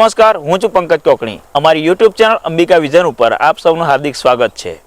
નમસ્કાર, હું છું પંકજ કોકણી. અમારી યુટ્યુબ ચેનલ અંબિકા વિઝન ઉપર આપ સૌનું હાર્દિક સ્વાગત છે.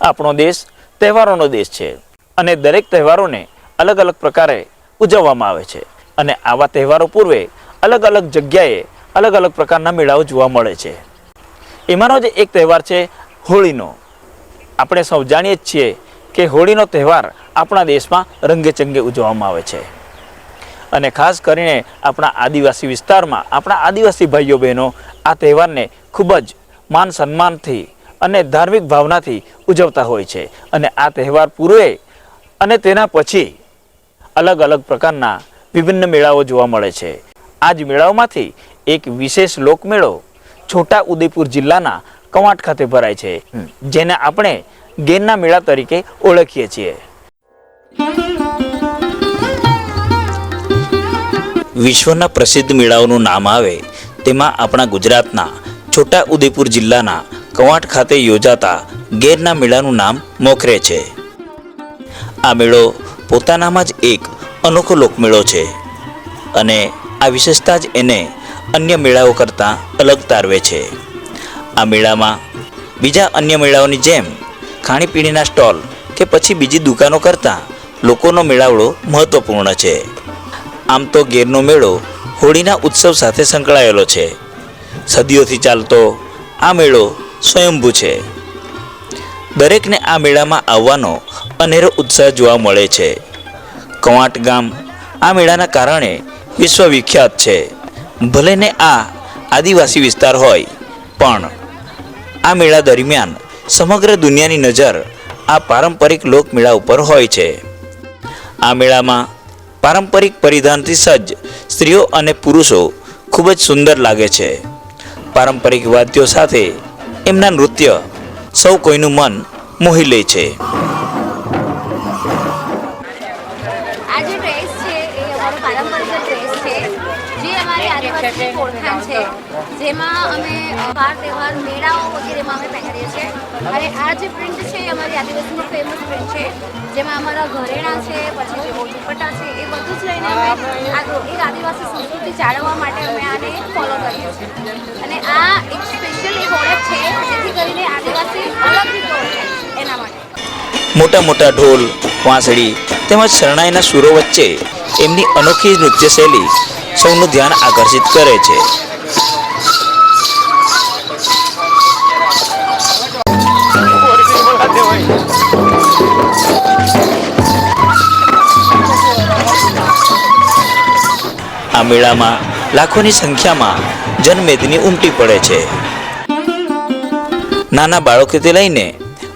આપણો દેશ તહેવારોનો દેશ છે અને દરેક તહેવારોને અલગ અલગ પ્રકારે ઉજવવામાં આવે છે. અને આવા તહેવારો પૂર્વે અલગ અલગ જગ્યાએ અલગ અલગ પ્રકારના મેળાઓ જોવા મળે છે. એમાંનો જ એક તહેવાર છે હોળીનો. આપણે સૌ જાણીએ જ છીએ કે હોળીનો તહેવાર આપણા દેશમાં રંગેચંગે ઉજવવામાં આવે છે. અને ખાસ કરીને આપણા આદિવાસી વિસ્તારમાં આપણા આદિવાસી ભાઈઓ બહેનો આ તહેવારને ખૂબ જ માન સન્માનથી અને ધાર્મિક ભાવનાથી ઉજવતા હોય છે. અને આ તહેવાર પૂર્વે અને તેના પછી અલગ અલગ પ્રકારના વિભિન્ન મેળાઓ જોવા મળે છે. આ જ મેળાઓમાંથી એક વિશેષ લોકમેળો છોટા ઉદેપુર જિલ્લાના કવાંટ ખાતે ભરાય છે જેને આપણે ગેરના મેળા તરીકે ઓળખીએ છીએ. વિશ્વના પ્રસિદ્ધ મેળાઓનું નામ આવે, તેમાં આપણા ગુજરાતના છોટા ઉદેપુર જિલ્લાના કવાંટ ખાતે યોજાતા ગેરના મેળાનું નામ મોખરે છે. આ મેળો પોતાનામાં જ એક અનોખો લોકમેળો છે અને આ વિશેષતા જ એને અન્ય મેળાઓ કરતાં અલગ તારવે છે. આ મેળામાં બીજા અન્ય મેળાઓની જેમ ખાણીપીણીના સ્ટોલ કે પછી બીજી દુકાનો કરતાં લોકોનો મેળાવડો મહત્ત્વપૂર્ણ છે. આમ તો ગેરનો મેળો હોળીના ઉત્સવ સાથે સંકળાયેલો છે. સદીઓથી ચાલતો આ મેળો સ્વયંભૂ છે. દરેકને આ મેળામાં આવવાનો અનેરો ઉત્સાહ જોવા મળે છે. કવાંટ ગામ આ મેળાના કારણે વિશ્વવિખ્યાત છે. ભલે ને આ આદિવાસી વિસ્તાર હોય, પણ આ મેળા દરમિયાન સમગ્ર દુનિયાની નજર આ પારંપરિક લોકમેળા ઉપર હોય છે. આ મેળામાં પારંપરિક પરિધાનથી સજ્જ સ્ત્રીઓ અને પુરુષો ખૂબ જ સુંદર લાગે છે. પારંપરિક વાદ્યો સાથે એમના નૃત્ય સૌ કોઈનું મન મોહી લે છે. અમારો પારંપરિક ડ્રેસ છે, જે અમારી આદિવાસી ઓળખાણ છે. જેમાં અમે વાર તહેવાર, મેળાઓ વગેરેમાં અમે પહેરીએ છીએ. અને આ જે પ્રિન્ટ છે એ અમારી આદિવાસીનું ફેમસ પ્રિન્ટ છે. જેમાં અમારા ઘરેણા છે, પછી જે દુપટ્ટા છે, એ બધું જ લઈને અમે આ એક આદિવાસી સંસ્કૃતિ જાળવવા માટે અમે આને ફોલો કરીએ છીએ. અને આ એક સ્પેશિયલ એક ઓળખ છે, જેથી કરીને આદિવાસી અલગ રીતે એના માટે. મોટા મોટા ઢોલ, વાંસળી તેમજ શરણાઈના સુરો વચ્ચે એમની અનોખી નૃત્ય શૈલી સૌનું ધ્યાન આકર્ષિત કરે છે. આ મેળામાં લાખોની સંખ્યામાં જનમેદની ઉમટી પડે છે. નાના બાળકોથી લઈને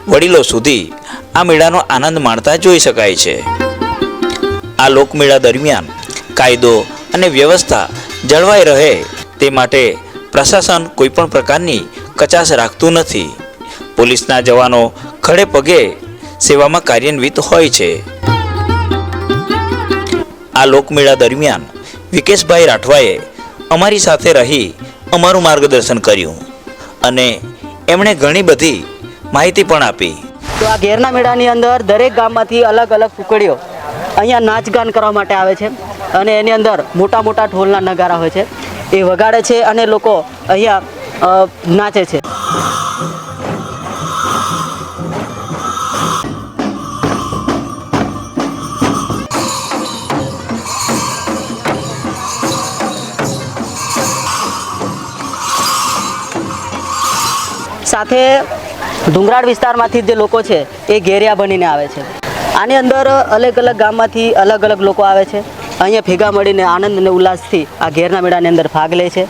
વડીલો સુધી આ મેળાનો આનંદ માણતા જોઈ શકાય છે. આ લોકમેળા દરમિયાન કાયદો અને વ્યવસ્થા જળવાઈ રહે તે માટે પ્રશાસન કોઈપણ પ્રકારની કચાશ રાખતું નથી. પોલીસના જવાનો ખડે પગે સેવામાં કાર્યાન્વિત હોય છે. આ લોકમેળા દરમિયાન વિકેશભાઈ રાઠવાએ અમારી સાથે રહી અમારું માર્ગદર્શન કર્યું અને એમણે ઘણી બધી માહિતી પણ આપી. તો આ ઘેરના મેળાની અંદર દરેક ગામમાંથી અલગ અલગ ટુકડીઓ અહીંયા નાચગાન કરવા માટે આવે છે અને એની અંદર મોટા મોટા ઢોલના નગારા હોય છે. એ વગાડે છે અને લોકો અહીંયા નાચે છે. સાથે ડુંગરાળ વિસ્તારમાંથી જે લોકો છે, એ ઘેરિયા બનીને આવે છે. આની અંદર અલગ અલગ ગામમાંથી અલગ અલગ લોકો આવે છે. અહીંયા ભેગા મળીને આનંદ અને ઉલ્લાસથી આ ઘેરના મેળાની અંદર ભાગ લે છે.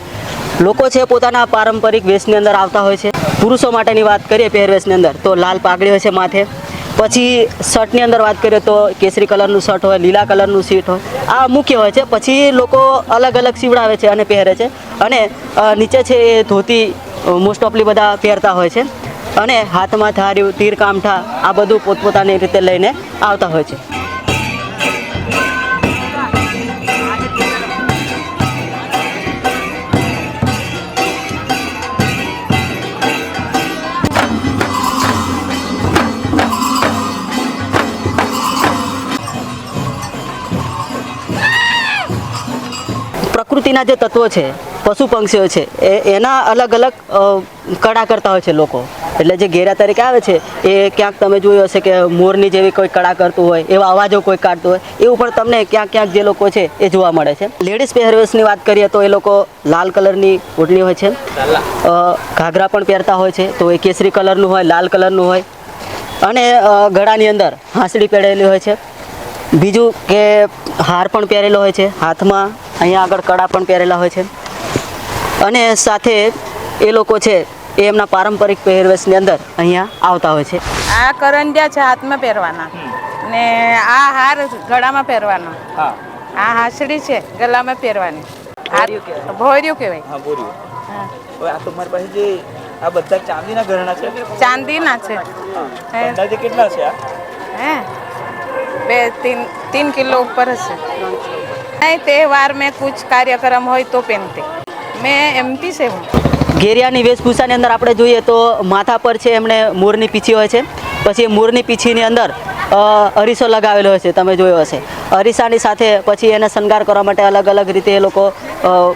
લોકો છે, પોતાના પારંપરિક વેશની અંદર આવતા હોય છે. પુરુષો માટેની વાત કરીએ પહેરવેશની અંદર, તો લાલ પાઘડી હોય છે માથે. પછી શર્ટની અંદર વાત કરીએ તો કેસરી કલરનું શર્ટ હોય, લીલા કલરનું સીટ હોય. આ મુખ્ય હોય છે. પછી લોકો અલગ અલગ સીવડાવે છે અને પહેરે છે. અને નીચે છે એ ધોતી મોસ્ટ ઓફલી બધા પહેરતા હોય છે. અને હાથમાં ધાર્યું તીર કામઠા આ બધું પોતપોતાની રીતે લઈને આવતા હોય છે. પ્રકૃતિના જે તત્વો છે, પશુ પંક્ષીઓ છે, એ એના અલગ અલગ કળા કરતા હોય છે લોકો. એટલે જે ઘેરા તરીકે આવે છે, એ ક્યાંક તમે જોયું હશે કે મોરની જેવી કોઈ કળા કરતું હોય, એવા અવાજો કોઈ કાઢતું હોય એવું પણ તમને ક્યાંક ક્યાંક જે લોકો છે, એ જોવા મળે છે. લેડીઝ પહેરવેશની વાત કરીએ તો એ લોકો લાલ કલરની ઓઢણી હોય છે. ઘાઘરા પણ પહેરતા હોય છે, તો એ કેસરી કલરનું હોય, લાલ કલરનું હોય. અને ગળાની અંદર હાંસડી પહેરેલી હોય છે. બીજું કે હાર પણ પહેરેલો હોય છે, હાથમાં અહીંયા આગળ કડા પણ પહેરેલા હોય છે. અને સાથે એ લોકો છે એ એમના પારંપરિક પહેરવેશની અંદર અહીંયા આવતા હોય છે. આ કરંજિયા છે હાથમાં પહેરવાના. ને આ હાર ગળામાં પહેરવાનો. આ હાસડી છે ગળામાં પહેરવાની. ભોર્યું કહેવાય. હવે આ તમારી પાસે જે આ બધા ચાંદીના ઘરેણા છે? ચાંદીના છે. અંદાજે કેટલા છે આ? હે? બે તીન તીન કિલો ઉપર હશે. નહીં તહેવાર મેં કુછ કાર્યક્રમ હોય તો પહેનતે. મેં એમપી સે હું. ઘેરિયાની વેશભૂષાની અંદર આપણે જોઈએ તો માથા પર છે એમણે મોરની પીછી હોય છે. પછી મૂરની પીછીની અંદર અરીસો લગાવેલો હોય છે, તમે જોયો હશે. અરીસાની સાથે પછી એને શણગાર કરવા માટે અલગ અલગ રીતે એ લોકો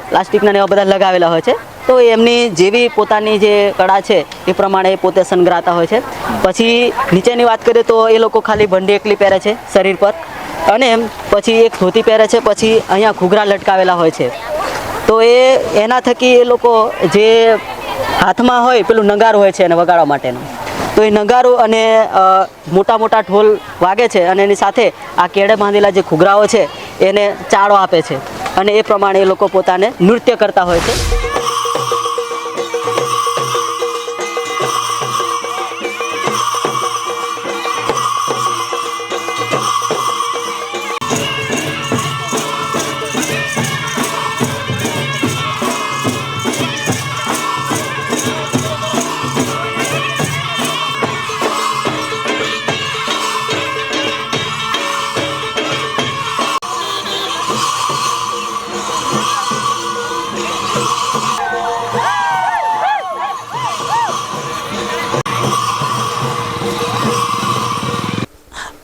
પ્લાસ્ટિકના એવા બધા લગાવેલા હોય છે. તો એમની જેવી પોતાની જે કળા છે, એ પ્રમાણે પોતે શણગારતા હોય છે. પછી નીચેની વાત કરીએ તો એ લોકો ખાલી ભંડી એકલી પહેરે છે શરીર પર. અને પછી એક ધોતી પહેરે છે, પછી અહીંયા ઘૂઘરા લટકાવેલા હોય છે. તો એ એના થકી એ લોકો જે હાથમાં હોય પેલું નગાર હોય છે એને વગાડવા માટેનું. તો એ નગારો અને મોટા મોટા ઢોલ વાગે છે અને એની સાથે આ કેળે બાંધેલા જે ઘૂઘરાઓ છે એને ચાળો આપે છે. અને એ પ્રમાણે એ લોકો પોતાને નૃત્ય કરતા હોય છે.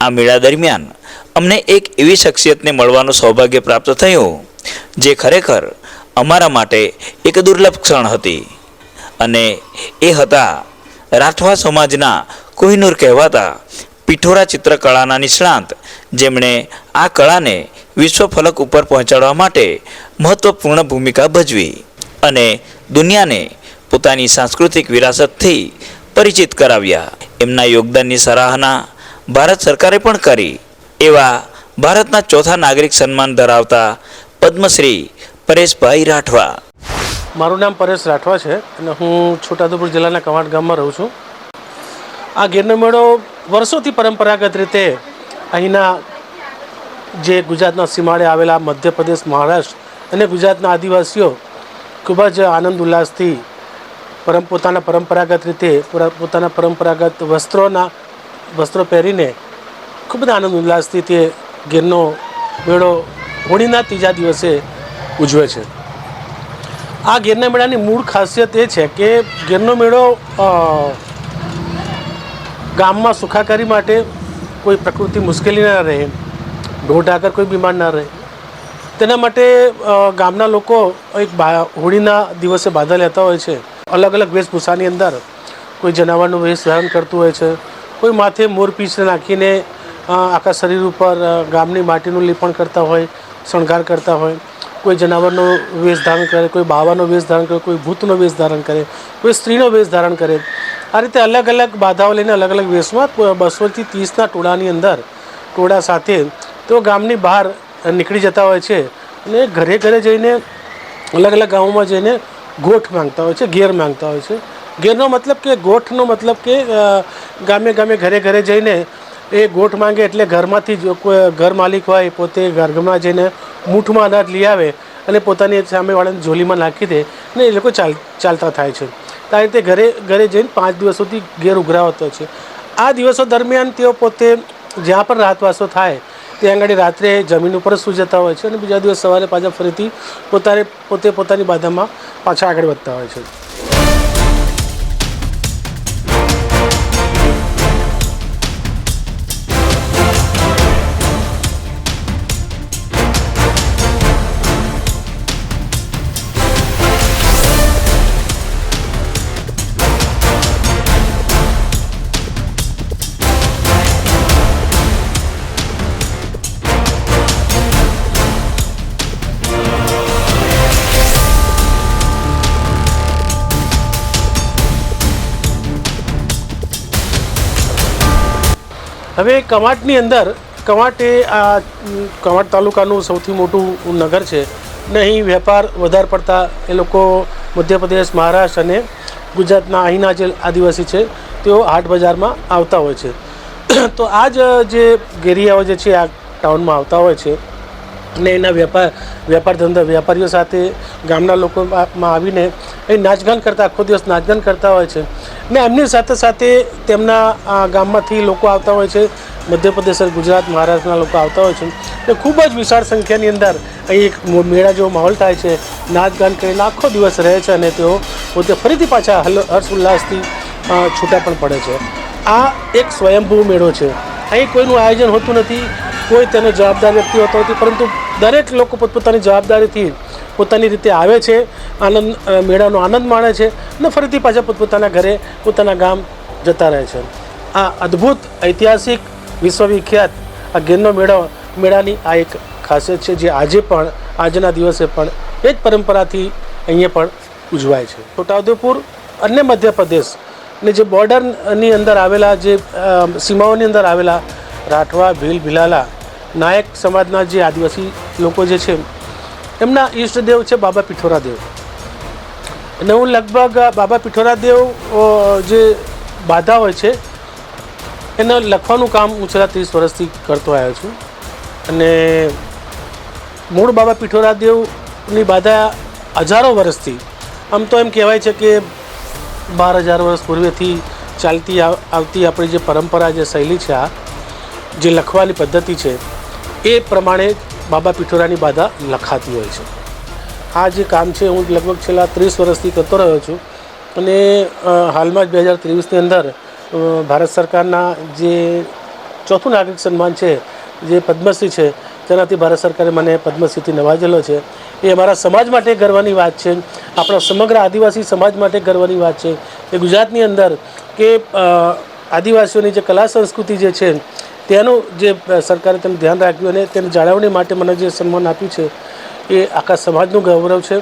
આ મેળા દરમિયાન અમને એક એવી શખ્સિયતને મળવાનું સૌભાગ્ય પ્રાપ્ત થયું, જે ખરેખર અમારા માટે એક દુર્લભ ક્ષણ હતી. અને એ હતા રાઠવા સમાજના કોહિનૂર કહેવાતા પિઠોરા ચિત્રકળાના નિષ્ણાંત, જેમણે આ કળાને વિશ્વ ફલક ઉપર પહોંચાડવા માટે મહત્વપૂર્ણ ભૂમિકા ભજવી અને દુનિયાને પોતાની સાંસ્કૃતિક વિરાસતથી પરિચિત કરાવ્યા. એમના યોગદાનની સરાહના ભારત સરકારે પણ કરી. એવા ભારતના ચોથા નાગરિક સન્માન ધરાવતા પદ્મશ્રી પરેશભાઈ રાઠવા. મારું નામ પરેશ રાઠવા છે અને હું છોટાઉદેપુર જિલ્લાના કવાંટ ગામમાં રહું છું. આ ગીરનો મેળો વર્ષોથી પરંપરાગત રીતે અહીંના જે ગુજરાતના સીમાડે આવેલા મધ્યપ્રદેશ, મહારાષ્ટ્ર અને ગુજરાતના આદિવાસીઓ ખૂબ જ આનંદ, ઉલ્લાસથી પરમ પોતાના પરંપરાગત રીતે પોતાના પરંપરાગત વસ્ત્રોના વસ્ત્રો પહેરીને ખૂબ જ આનંદ ઉલ્લાસથી તે ગીરનો મેળો હોળીના ત્રીજા દિવસે ઉજવે છે. આ ગીરના મેળાની મૂળ ખાસિયત એ છે કે ગીરનો મેળો ગામમાં સુખાકારી માટે કોઈ પ્રકૃતિ મુશ્કેલી ના રહે, ઢોર ઢાકર કોઈ બીમાર ના રહે. તેના માટે ગામના લોકો એક હોળીના દિવસે બાધા લેતા હોય છે. અલગ અલગ વેશભૂષાની અંદર કોઈ જનાવરનું વેશ ધારણ કરતું હોય છે. કોઈ માથે મોરપીંછ નાખીને આખા શરીર ઉપર ગામની માટીનું લીપણ કરતા હોય, શણગાર કરતા હોય, કોઈ જનાવરનો વેશ ધારણ કરે, કોઈ બાવાનો વેશ ધારણ કરે, કોઈ ભૂતનો વેશ ધારણ કરે, કોઈ સ્ત્રીનો વેશ ધારણ કરે. આ રીતે અલગ અલગ બાધાઓ લઈને અલગ અલગ વેશમાં બસોથી ત્રીસના ટોળાની અંદર, ટોળા સાથે તેઓ ગામની બહાર નીકળી જતા હોય છે અને ઘરે ઘરે જઈને અલગ અલગ ગામોમાં જઈને ગોઠ માંગતા હોય છે, ઘેર માંગતા હોય છે. ઘેરનો મતલબ કે ગોઠનો મતલબ કે ગામે ગામે ઘરે ઘરે જઈને એ ગોઠ માંગે એટલે ઘરમાંથી જ ઘર માલિક હોય પોતે ઘરમાં જઈને મૂઠમાં અનાજ લઈ આવે અને પોતાની સામેવાળાને ઝોલીમાં નાખી દે અને એ લોકો ચાલ, ચાલતા થાય છે. આ રીતે ઘરે ઘરે જઈને પાંચ દિવસ સુધી ઘેર ઉઘરાવતો છે. આ દિવસો દરમિયાન તેઓ પોતે જ્યાં પણ રાતવાસો થાય ત્યાં આગળ રાત્રે જમીન ઉપર સૂઈ જતા હોય છે અને બીજા દિવસ સવારે પાછા ફરીથી પોતાને, પોતે પોતાની બાધામાં પાછા આગળ વધતા હોય છે. હવે કવાંટની અંદર, કવાંટ એ આ કવાંટ તાલુકાનું સૌથી મોટું નગર છે. ને અહીં વેપાર વધારે પડતા એ લોકો મધ્યપ્રદેશ, મહારાષ્ટ્ર અને ગુજરાતના અહીંના જે આદિવાસી છે, તેઓ હાટ બજારમાં આવતા હોય છે. તો આ જ જે ગેરિયાઓ જે છે, આ ટાઉનમાં આવતા હોય છે, ને એના વેપાર વેપાર ધંધા, વેપારીઓ સાથે ગામના લોકોમાં આવીને એ નાચગાન કરતા, આખો દિવસ નાચગાન કરતા હોય છે. ને એમની સાથે સાથે તેમના ગામમાંથી લોકો આવતા હોય છે. મધ્યપ્રદેશ ગુજરાત, મહારાષ્ટ્રના લોકો આવતા હોય છે. ને ખૂબ જ વિશાળ સંખ્યાની અંદર અહીં એક મેળા જેવો માહોલ થાય છે. નાચ ગાન કરીને આખો દિવસ રહે છે અને તેઓ પોતે ફરીથી પાછા હલ હર્ષ ઉલ્લાસથી છૂટા પણ પડે છે. આ એક સ્વયંભૂ મેળો છે. અહીં કોઈનું આયોજન હોતું નથી. કોઈ તેનો જવાબદાર વ્યક્તિ હોતો નથી. પરંતુ દરેક લોકો પોતપોતાની જવાબદારીથી પોતાની રીતે આવે છે, આનંદ મેળાનો આનંદ માણે છે અને ફરીથી પાછા પોતપોતાના ઘરે પોતાના ગામ જતા રહે છે. આ અદ્ભુત ઐતિહાસિક વિશ્વવિખ્યાત આ ગીરનો મેળો, મેળાની આ એક ખાસિયત છે જે આજે પણ, આજના દિવસે પણ એ જ પરંપરાથી અહીંયા પણ ઉજવાય છે. છોટાઉદેપુર અને મધ્યપ્રદેશ ને જે બોર્ડરની અંદર આવેલા જે સીમાઓની અંદર આવેલા રાઠવા, ભીલ, ભીલાલા નાયક સમાજના જે આદિવાસી લોકો જે છે એમના ઈષ્ટદેવ છે બાબા પિઠોરાદેવ અને હું લગભગ બાબા પિઠોરા દેવ જે બાધા હોય છે, એને લખવાનું કામ હું છેલ્લા ત્રીસ વર્ષથી કરતો આવ્યો છું. અને મૂળ બાબા પિઠોરા દેવની બાધા હજારો વર્ષથી, આમ તો એમ કહેવાય છે કે બાર હજાર વર્ષ પૂર્વેથી ચાલતી આવ- આવતી આપણી જે પરંપરા, જે શૈલી છે આ, જે લખવાની પદ્ધતિ છે, એ પ્રમાણે બાબા પિઠોરાની બાધા લખાતી હોય છે. આ જે કામ છે, હું લગભગ છેલ્લા ત્રીસ વર્ષથી કરતો રહ્યો છું. અને હાલમાં જ બે હજાર ત્રેવીસની અંદર ભારત સરકારના જે ચોથું નાગરિક સન્માન છે, જે પદ્મશ્રી છે, તેનાથી ભારત સરકારે મને પદ્મશ્રીથી નવાજેલો છે. એ અમારા સમાજ માટે ગર્વની વાત છે. આપણા સમગ્ર આદિવાસી સમાજ માટે ગર્વની વાત છે. એ ગુજરાતની અંદર કે આદિવાસીઓની જે કલા સંસ્કૃતિ જે છે તેનું જે સરકારે તેનું ધ્યાન રાખ્યું અને તેની જાળવણી માટે મને જે સન્માન આપ્યું છે, એ આખા સમાજનું ગૌરવ છે.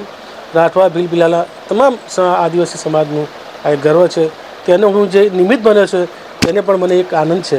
રાઠવા, ભીલ બિલાલા, તમામ આદિવાસી સમાજનું આ એક ગર્વ છે. તેનો હું જે નિમિત્ત બન્યો છે, તેને પણ મને એક આનંદ છે.